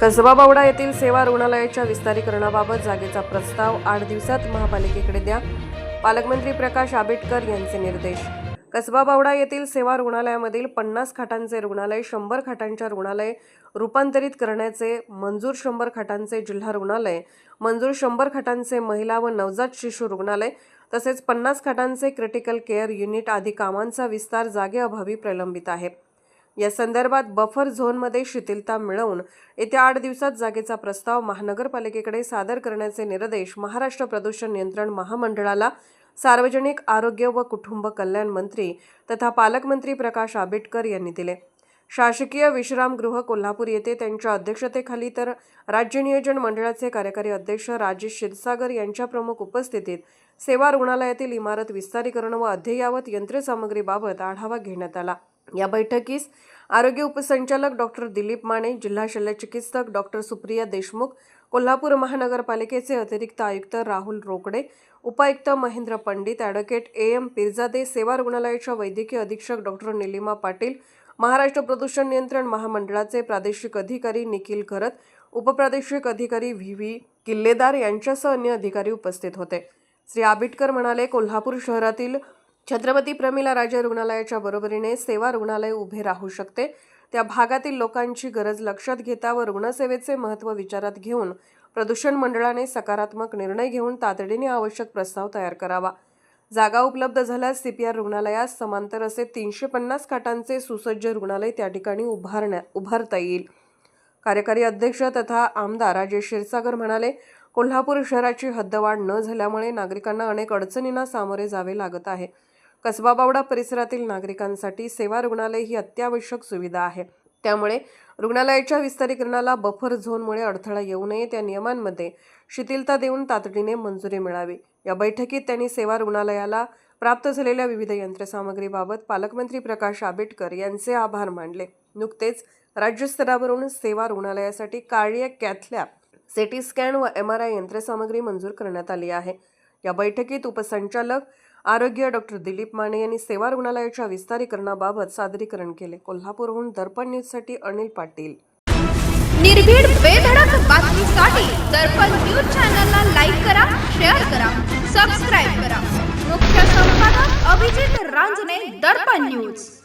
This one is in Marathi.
कसबा बावडा येथील सेवा रुग्णालयाच्या विस्तारीकरणाबाबत जागेचा प्रस्ताव आठ दिवसात महापालिकेकडे द्या. पालकमंत्री प्रकाश आंबेडकर यांचे निर्देश. कसबा बावडा येथील सेवा रुग्णालयामधील पन्नास खाटांचे रुग्णालय शंभर खाटांच्या रुग्णालय रूपांतरित करण्याचे मंजूर शंभर खाटांचे जिल्हा रुग्णालय मंजूर शंभर खाटांचे महिला व नवजात शिशु रुग्णालय तसेच पन्नास खाटांचे क्रिटिकल केअर युनिट आदी कामांचा विस्तार जागेअभावी प्रलंबित आहे. या संदर्भात बफर झोनमध्ये शिथिलता मिळवून येत्या आठ दिवसात जागेचा प्रस्ताव महानगरपालिकेकडे सादर करण्याचे निर्देश महाराष्ट्र प्रदूषण नियंत्रण महामंडळाला सार्वजनिक आरोग्य व कुटुंब कल्याण मंत्री तथा पालकमंत्री प्रकाश आंबेडकर यांनी दिले. शासकीय विश्रामगृह कोल्हापूर येथे त्यांच्या अध्यक्षतेखाली तर राज्य नियोजन मंडळाचे कार्यकारी अध्यक्ष राजेश क्षीरसागर यांच्या प्रमुख उपस्थितीत सेवा रुग्णालयातील इमारत विस्तारीकरण व अद्ययावत यंत्रसामग्रीबाबत आढावा घेण्यात आला. या बैठकीस आरोग्य उपसंचालक डॉक्टर दिलीप माने जिल्हा शल्यचिकित्सक डॉक्टर सुप्रिया देशमुख कोल्हापूर महानगरपालिकेचे अतिरिक्त आयुक्त राहुल रोकडे उपायुक्त Mahendra Pandit advocate A M Pirjade सेवा रुग्णालयाच्या वैद्यकीय अधीक्षक डॉक्टर निलिमा पाटील महाराष्ट्र प्रदूषण नियंत्रण महामंडळाचे प्रादेशिक अधिकारी निखिल खरत उपप्रादेशिक अधिकारी व्ही व्ही किल्लेदार यांच्यासह अन्य अधिकारी उपस्थित होते. श्री आबिटकर म्हणाले कोल्हापूर शहरातील छत्रपती प्रमिला राजे रुग्णालयाच्या बरोबरीने सेवा रुग्णालय उभे राहू शकते. त्या भागातील लोकांची गरज लक्षात घेता व रुग्णसेवेचे महत्त्व विचारात घेऊन प्रदूषण मंडळाने सकारात्मक निर्णय घेऊन तातडीने आवश्यक प्रस्ताव तयार करावा. जागा उपलब्ध झाल्यास सीपीआर रुग्णालयास समांतर असे तीनशे पन्नास खाटांचे सुसज्ज रुग्णालय त्या ठिकाणी उभारण्या उभारता येईल. कार्यकारी अध्यक्ष तथा आमदार राजेश क्षीरसागर म्हणाले कोल्हापूर शहराची हद्दवाढ न झाल्यामुळे नागरिकांना अनेक अडचणींना सामोरे जावे लागत आहे. कसबा बावडा परिसरातील नागरिकांसाठी सेवा रुग्णालय ही अत्यावश्यक सुविधा आहे. त्यामुळे रुग्णालयाच्या विस्तारीकरणाला बफर झोनमुळे अडथळा येऊ नये त्या नियमांमध्ये शिथिलता देऊन तातडीने मंजुरी मिळावी. या बैठकीत त्यांनी सेवा रुग्णालयाला प्राप्त झालेल्या विविध यंत्रसामग्रीबाबत पालकमंत्री प्रकाश आंबेडकर यांचे आभार मानले. नुकतेच राज्यस्तरावरून सेवा रुग्णालयासाठी cardiac cath lab CT scan व एम आर आय यंत्रसामग्री मंजूर करण्यात आली आहे. या बैठकीत उपसंचालक आरोग्य डॉक्टर दिलीप माने यांनी सेवा रुग्णालयाच्या विस्तारीकरणाबाबत सादरीकरण केले. कोल्हापूरहून दर्पण न्यूजसाठी अनिल पाटील. निर्भीड बेधडक बातमीसाठी दर्पण न्यूज चॅनलला लाईक करा शेअर करा सबस्क्राईब करा. मुख्य संपादक अभिजित रांजणे दर्पण न्यूज.